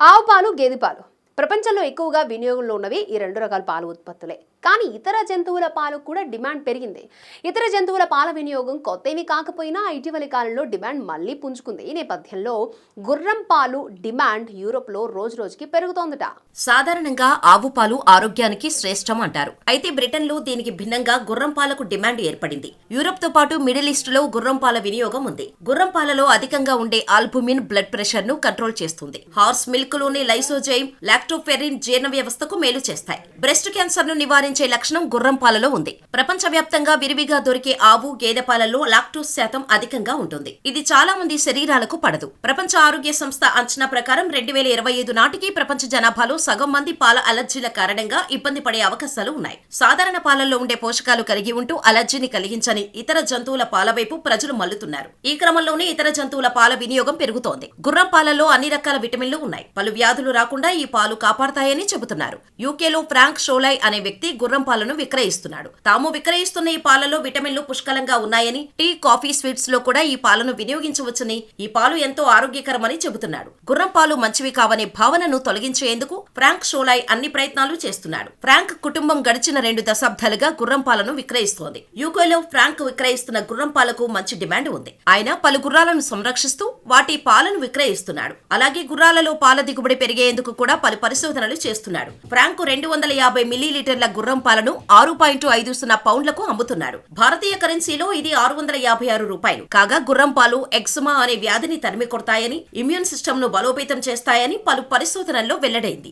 ఆవు పాలు గేదె పాలు ప్రపంచంలో ఎక్కువగా వినియోగంలో ఉన్నవి ఈ రెండు రకాల పాల ఉత్పత్తులే. కానీ ఇతర జంతువుల పాలు కూడా డిమాండ్ పెరిగింది. ఇతర జంతువుల పాల వినియోగం కొత్తవి కాకపోయినా ఇటీవలి కాలంలో డిమాండ్ మళ్ళీ పుంజుకుంది. ఈ నేపథ్యంలో గుర్రం పాలు డిమాండ్ యూరోప్లో రోజు రోజుకి పెరుగుతోందట. సాధారణంగా ఆవు పాలు ఆరోగ్యానికి శ్రేష్టం అంటారు. అయితే బ్రిటన్లో దీనికి భిన్నంగా గుర్రం పాలకు డిమాండ్ ఏర్పడింది. యూరోప్తో పాటు మిడిల్ ఈస్ట్లో గుర్రం పాల వినియోగం ఉంది. గుర్రం పాలలో అధికంగా ఉండే ఆల్బుమిన్ బ్లడ్ ప్రెషర్ను కంట్రోల్ చేస్తుంది. హార్స్ మిల్క్లోని లైసోజైమ్ లాక్టోఫెరిన్ జీర్ణ వ్యవస్థకు మేలు చేస్తాయి. బ్రెస్ట్ క్యాన్సర్ను నివారించే లక్షణం గుర్రం పాలలో ఉంది. ప్రపంచవ్యాప్తంగా విరివిగా దొరికే ఆవు గేదె పాలలో లాక్టోస్ శాతం అధికంగా ఉంటుంది. ఇది చాలా మంది శరీరాలకు పడదు. ప్రపంచ ఆరోగ్య సంస్థ అంచనా ప్రకారం రెండు వేల ఇరవై ఐదు నాటికి ప్రపంచ జనాభాలో సగం మంది పాల అలర్జీల కారణంగా ఇబ్బంది పడే అవకాశాలు ఉన్నాయి. సాధారణ పాలల్లో ఉండే పోషకాలు కలిగి ఉంటూ అలర్జీని కలిగించని ఇతర జంతువుల పాల వైపు ప్రజలు మల్లుతున్నారు. ఈ క్రమంలోనే ఇతర జంతువుల పాల వినియోగం పెరుగుతోంది. గుర్రం పాలలో అన్ని రకాల విటమిన్లు ఉన్నాయి. పలు వ్యాధులు రాకుండా ఈ పాలు కాపాడతాయని చెబుతున్నారు. యూకేలో ఫ్రాంక్ షోలై అనే వ్యక్తి గుర్రం పాలను విక్రయిస్తున్నాడు. తాము విక్రయిస్తున్న ఈ పాలలో విటమిన్లు పుష్కలంగా ఉన్నాయని టీ కాఫీ స్వీట్స్లో కూడా ఈ పాలను వినియోగించవచ్చని ఈ పాలు ఎంతో ఆరోగ్యకరమని చెబుతున్నాడు. గుర్రం పాలు మంచివి కావనే భావనను తొలగించేందుకు ఫ్రాంక్ షోలై అన్ని ప్రయత్నాలు చేస్తున్నాడు. ఫ్రాంక్ కుటుంబం గడిచిన రెండు దశాబ్దాలుగా గుర్రం పాలను విక్రయిస్తోంది. యూకేలో ఫ్రాంక్ విక్రయిస్తున్న గుర్రం పాలకు మంచి డిమాండ్ ఉంది. ఆయన పలు గుర్రాలను సంరక్షిస్తూ వాటి పాలను విక్రయిస్తున్నాడు. అలాగే గుర్రాలలో పాల దిగుబడి పెరిగేందుకు కూడా పలు పరిశోధనలు చేస్తున్నాడు. ఫ్రాంక్ రెండు వందల యాభై మిల్లీలీటర్ల గుర్రం పాలను ఆరు పాయింట్ ఐదు సున్నా పౌండ్లకు అమ్ముతున్నాడు. భారతీయ కరెన్సీలో ఇది ఆరు వందల యాభై ఆరు రూపాయలు. కాగా గుర్రం పాలు ఎక్సుమా అనే వ్యాధిని తరిమి కొడతాయని ఇమ్యూన్ సిస్టమ్ను బలోపేతం చేస్తాయని పలు పరిశోధనల్లో వెల్లడైంది.